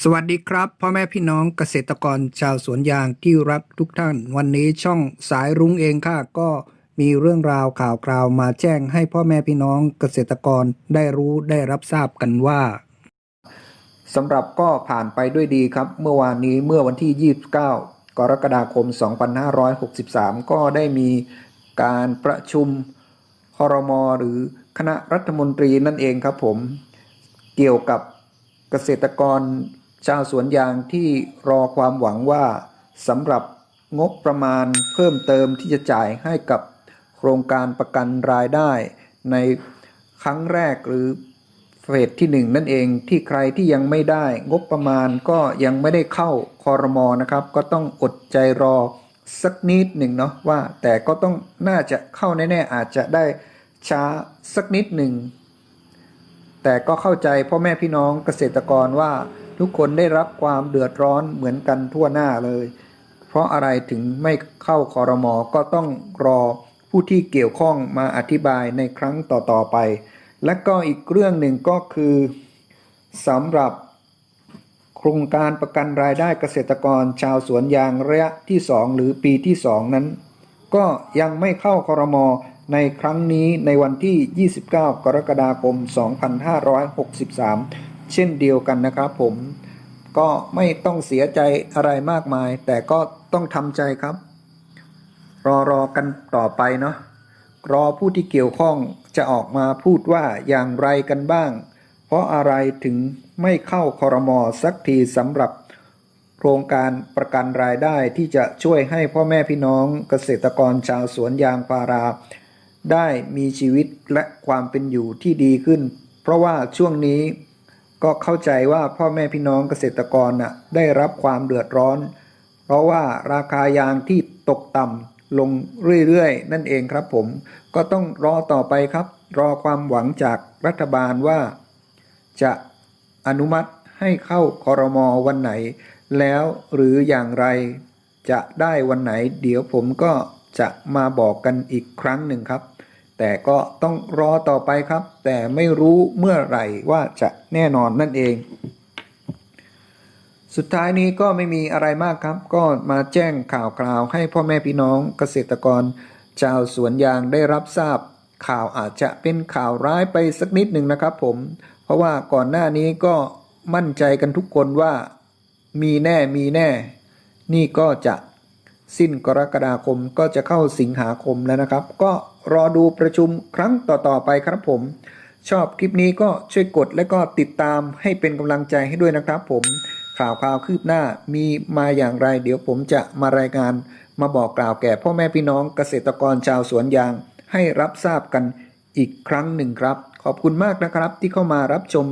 สวัสดีครับพ่อแม่พี่น้องเกษตรกรชาวสวนยางที่รักทุกท่าน วันนี้ช่องสายรุ้งเองค่ะก็มีเรื่องราวข่าวคราวมาแจ้งให้พ่อแม่พี่น้องเกษตรกรได้รู้ได้รับทราบกันว่าสำหรับก็ผ่านไปด้วยดีครับ เมื่อวานนี้เมื่อวันที่ 29 กรกฎาคม 2563 ก็ได้มีการประชุมครมหรือคณะรัฐมนตรีนั่นเองครับผม เกี่ยวกับ เกษตรกรชาวสวนยางที่รอความหวังว่าสำหรับงบประมาณเพิ่มเติมที่จะจ่ายให้กับโครงการประกันรายได้ ในครั้งแรกหรือเฟสที่หนึ่งนั่นเองที่ใครที่ยังไม่ได้ งบประมาณก็ยังไม่ได้เข้าคอรมอนะครับ ก็ต้องอดใจรอสักนิดหนึ่งเนาะว่า แต่ก็ต้องน่าจะเข้าแน่ๆอาจจะได้ช้าสักนิดหนึ่ง แต่ก็เข้าใจพ่อแม่พี่น้องเกษตรกรว่าทุกคนได้รับความเดือดร้อนเหมือนกันทั่วหน้าเลย เพราะอะไรถึงไม่เข้าคอรมอก็ต้องรอผู้ที่เกี่ยวข้องมาอธิบายในครั้งต่อๆไป และก็อีกเรื่องหนึ่งก็คือสำหรับโครงการประกันรายได้เกษตรกรชาวสวนยางระยะที่ 2 หรือปีที่ 2 นั้น ก็ยังไม่เข้าคอรมอ ในครั้งนี้ในวันที่ 29 กรกฎาคม 2563 เช่นเดียวกันนะครับผม ก็ไม่ต้องเสียใจอะไรมากมาย แต่ก็ต้องทำใจครับ รอรอกันต่อไปเนาะรอผู้ที่เกี่ยวข้องจะออกมาพูดว่าอย่างไรกันบ้าง เพราะอะไรถึงไม่เข้าคอรมอสักทีสำหรับโครงการประกันรายได้ที่จะช่วยให้พ่อแม่พี่น้องเกษตรกรชาวสวนยางพารา ได้มีชีวิตและความเป็นอยู่ที่ดีขึ้น เพราะว่าช่วงนี้ก็เข้าใจว่าพ่อแม่พี่น้องเกษตรกรน่ะได้รับความเดือดร้อน เพราะว่าราคายางที่ตกต่ำลงเรื่อยๆ นั่นเองครับผม ก็ต้องรอต่อไปครับ รอความหวังจากรัฐบาลว่า จะอนุมัติให้เข้าคอรมอวันไหน แล้วหรืออย่างไรจะได้วันไหน เดี๋ยวผมก็ จะมาบอกกันอีกครั้งหนึ่งครับ แต่ก็ต้องรอต่อไปครับ แต่ไม่รู้เมื่อไหร่ว่าจะแน่นอนนั่นเอง สุดท้ายนี้ก็ไม่มีอะไรมากครับ ก็มาแจ้งข่าวคราวให้พ่อแม่พี่น้องเกษตรกรชาวสวนยางได้รับทราบ ข่าวอาจจะเป็นข่าวร้ายไปสักนิดหนึ่งนะครับ ผม เพราะว่าก่อนหน้านี้ก็มั่นใจกันทุกคนว่ามีแน่มีแน่ นี่ก็จะ สิ้นกรกฎาคมก็จะเข้าสิงหาคมแล้วนะครับ ก็รอดูประชุมครั้งต่อๆไปครับผม ชอบคลิปนี้ก็ช่วยกดและก็ติดตามให้เป็นกำลังใจให้ด้วยนะครับผมข่าวข่าวคืบหน้ามีมาอย่างไร เดี๋ยวผมจะมารายงาน มาบอกกล่าวแก่พ่อแม่พี่น้องเกษตรกรชาวสวนยาง ให้รับทราบกันอีกครั้งหนึ่งครับ ขอบคุณมากนะครับที่เข้ามารับชม